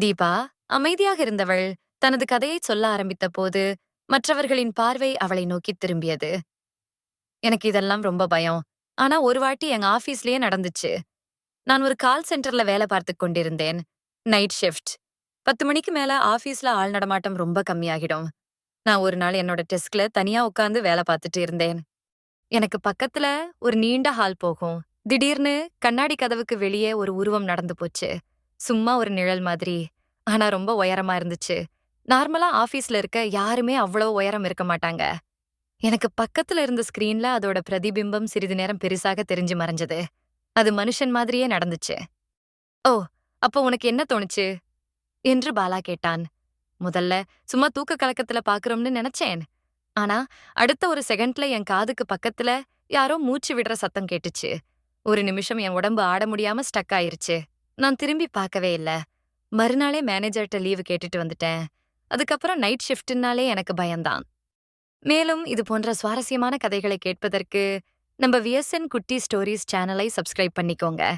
தீபா அமைதியாக இருந்தவள் தனது கதையை சொல்ல ஆரம்பித்த போது மற்றவர்களின் பார்வை அவளை நோக்கி திரும்பியது. எனக்கு இதெல்லாம் ரொம்ப பயம். ஆனா ஒரு வாட்டி எங்க ஆபீஸ்லயே நடந்துச்சு. நான் ஒரு கால் சென்டர்ல வேலை பார்த்து கொண்டிருந்தேன். Night shift. பத்து மணிக்கு மேல ஆபீஸ்ல ஆள் நடமாட்டம் ரொம்ப கம்மியாகிடும். நான் ஒரு நாள் என்னோட டெஸ்க்ல தனியா உட்கார்ந்து வேலை பார்த்துட்டு இருந்தேன். எனக்கு பக்கத்துல ஒரு நீண்ட ஹால் போகும். திடீர்னு கண்ணாடி கதவுக்கு வெளியே ஒரு உருவம் நடந்து போச்சு. சும்மா ஒரு நிழல் மாதிரி. ஆனா ரொம்ப உயரமா இருந்துச்சு. நார்மலா ஆபீஸ்ல இருக்க யாருமே அவ்வளவு உயரம் இருக்க மாட்டாங்க. எனக்கு பக்கத்துல இருந்த ஸ்கிரீன்ல அதோட பிரதிபிம்பம் சிறிது நேரம் பெருசாக தெரிஞ்சு மறைஞ்சது. அது மனுஷன் மாதிரியே நடந்துச்சு. ஓ அப்போ உனக்கு என்ன தோணுச்சு? என்று பாலா கேட்டான். முதல்ல சும்மா தூக்க கலக்கத்துல பாக்குறோம்னு நினைச்சேன். ஆனா அடுத்த ஒரு செகண்ட்ல என் காதுக்கு பக்கத்துல யாரோ மூச்சு விடுற சத்தம் கேட்டுச்சு. ஒரு நிமிஷம் என் உடம்பு ஆட முடியாம ஸ்டக் ஆயிருச்சு. நான் திரும்பி பார்க்கவே இல்ல. மறுநாளே மேனேஜர்கிட்ட லீவு கேட்டுட்டு வந்துட்டேன். அதுக்கப்புறம் நைட் ஷிஃப்ட்னாலே எனக்கு பயம்தான். மேலும் இது போன்ற சுவாரஸ்யமான கதைகளை கேட்பதற்கு நம்ம விஎஸ்என் குட்டி ஸ்டோரிஸ் சேனலை சப்ஸ்கிரைப் பண்ணிக்கோங்க.